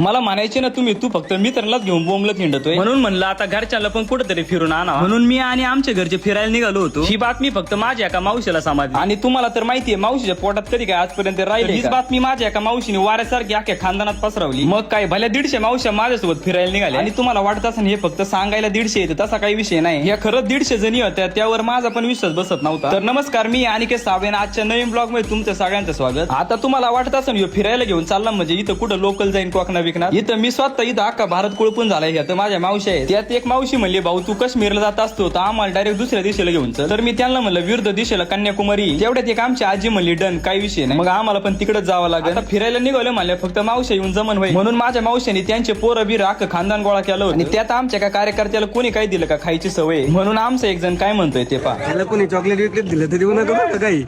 मला म्हणायचे ना तुम्ही तू फक्त मित्रांनाच घेऊन बोंबलत हिंडतोय. म्हणून म्हणलं आता घरच्यांना पण कुठेतरी फिरून आणा. म्हणून मी आणि आमचे घरचे फिरायला निघालो होतो. ही बातमी फक्त माझ्या एका मावशीला समाजली. आणि तुम्हाला तर माहितीये मावशीच्या पोटात कधी काय आजपर्यंत राहिली हीच बातमी माझ्या एका मावशीने वाऱ्यासारखी अख्ख्या खानदानात पसरवली. मग काय भल्या दीडशे मावश्या माझ्यासोबत फिरायला निघाले आणि तुम्हाला वाटत असेल हे फक्त सांगायला दीडशे येते तसा काही विषय नाही. या खरंच दीडशे जणी होत्या त्यावर माझा पण विश्वास बसत नव्हता. तर नमस्कार मी आणि सावेन आजच्या नवीन ब्लॉगमध्ये तुमचं सगळ्यांचं स्वागत. आता तुम्हाला वाटत असेल ह्यो फिरायला घेऊन चालला म्हणजे इथं कुठं लोकल जाईन कोकणा विकणार? इथं मी स्वतः इथं अख्खा भारत कुळपून झालाय ह्या तर माझ्या मावशी आहेत. त्यात एक मावशी म्हणली भाऊ तू काश्मीरला जात असतो तर आम्हाला डायरेक्ट दुसऱ्या दिशेला घेऊन चल. तर मी त्यांना म्हणलं विरुद्ध दिशेला कन्याकुमारी. तेवढ्यात एक आमची आजी म्हणली डन काही विषय नाही. मग आम्हाला पण तिकडेच जावं लागेल. आता फिरायला निघालं म्हणलं फक्त मावशी येऊन जमन होईल. म्हणून माझ्या मावशीने त्यांचे पोरं बिर अख्खं खानदान गोळा केलं. आणि त्यात आमच्या का कार्यकर्त्याला कोणी काय दिलं का खायची सवय? आहे. म्हणून आमचं एक जण काय म्हणतोय ते पा त्याला कोणी चॉकलेट विकलेट दिलं तर देऊ नका काही.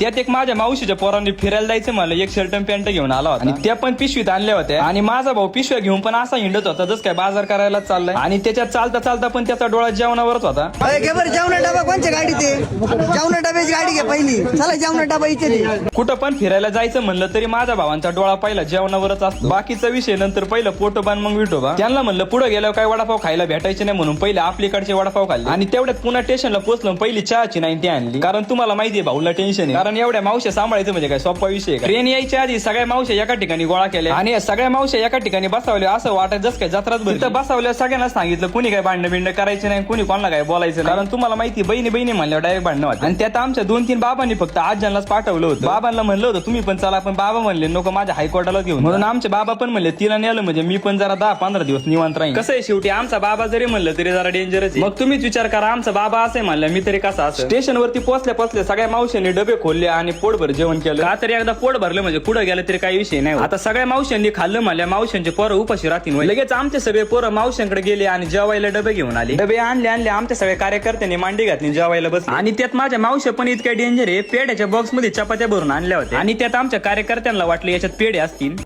त्यात एक माझ्या मावशीच्या पोरांनी फिरायला जायचं मला एक शर्ट आणि पॅन्ट घेऊन आला होता. आणि त्या पण पिशवीत आणल्या होत्या. आणि माझा भाऊ पिशव्या घेऊन पण असा हिंडत होता जस काय बाजार करायला चाललाय. आणि त्याच्यात चालता चालता पण त्याचा डोळा जेवणावरच होता. अरे घे बरं जेवण डबा कोणच्या गाडी ते जेवण डब्याची गाडी घे पहिली. चला जेवण डबा इथे दे. कुठं पण फिरायला जायचं म्हणलं तरी माझ्या भावांचा डोळा पहिला जेवणावरच असतो. बाकीचा विषय नंतर पहिलं पोटोबान मग विठोबा. त्यांना म्हणलं पुढे गेल्यावर काय वडापाव खायला भेटायचे नाही म्हणून पहिले आपलीकडचे वडापाव खाल्ले. आणि तेवढ्यात पुन्हा स्टेशनला पोहोचलो पहिली चहाची नाही ती आणली. कारण तुम्हाला माहितीये भाऊला टेन्शन आहे. कारण एवढ्या मावश्या सांभाळायचं म्हणजे काय सोपा विषय आहे का? ट्रेन यायच्या आधी सगळ्या मावश्या एका ठिकाणी गोळा केल्या. आणि या सगळ्या मावश्या एका ठिकाणी बसवल्या असं वाटत जस काय जत्रात तिथं बसवल्या सगळ्यांना सांगितलं कुणी काय भांडण बिंड करायचं नाही कुणी कोणाला काय बोलायचं नाही. कारण तुम्हाला माहिती बहिणी बहिणी म्हणल्यावर डायरेक्ट भांडणं होतं आणि त्यात आमच्या दोन तीन बाबांनी फक्त आजजांनाच पाठवलं होतं. बाबांना म्हणलं होतं तुम्ही पण चला पण बाबा म्हणले नको माझ्या हायकोर्टाला घेऊन म्हणून आमचे बाबा पण म्हणले तिला नेलं म्हणजे मी पण जरा दहा पंधरा दिवस निवांत राहील कसं आहे शेवटी आमचा बाबा जरी म्हणलं तरी जरा डेंजरच मग तुम्हीच विचार करा आमचा बाबा असे म्हणलं मी तरी कसा असं? स्टेशन वरती पोहोचल्या पोहोचल्या सगळ्या मावशांनी डबे खोलले. आणि पोटभर जेवण केलं. का तरी एकदा पोट भरलं म्हणजे पुढे गेलं तरी काही विषय नाही आता सगळ्या मावशांनी खाल्लं म्हणल्या मावशांचे पोरं उपाशी राहतील होय. लगेच आमचे सगळे पोरं मावशांकडे गेले आणि जेवायला डबे घेऊन आले. डबे आणले आणले आमच्या सगळ्या कार्यकर्त्यांनी मांडी घातली जेवायला बस आणि त्यात माझ्या मावशा पण इतक्या डेंजर आहे पेड्याच्या बॉक्समध्ये चपात्या भरून आणल्या होत्या. आणि त्यात आमच्या कार्यकर्त्यांना वाटलं याच्यात पेढे असतील.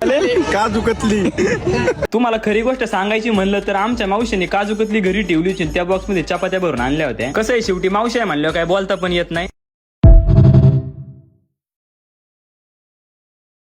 का दुखतली तुम्हाला खरी गोष्ट सांगायची म्हणलं तर आमच्या मावशीने काजू कतली घरी ठेवली होती आणि त्या बॉक्समध्ये चपात्या भरून आणल्या होत्या. कसं आहे शेवटी? मावशी आहे म्हणल्यावर काय बोलता पण येत नाही.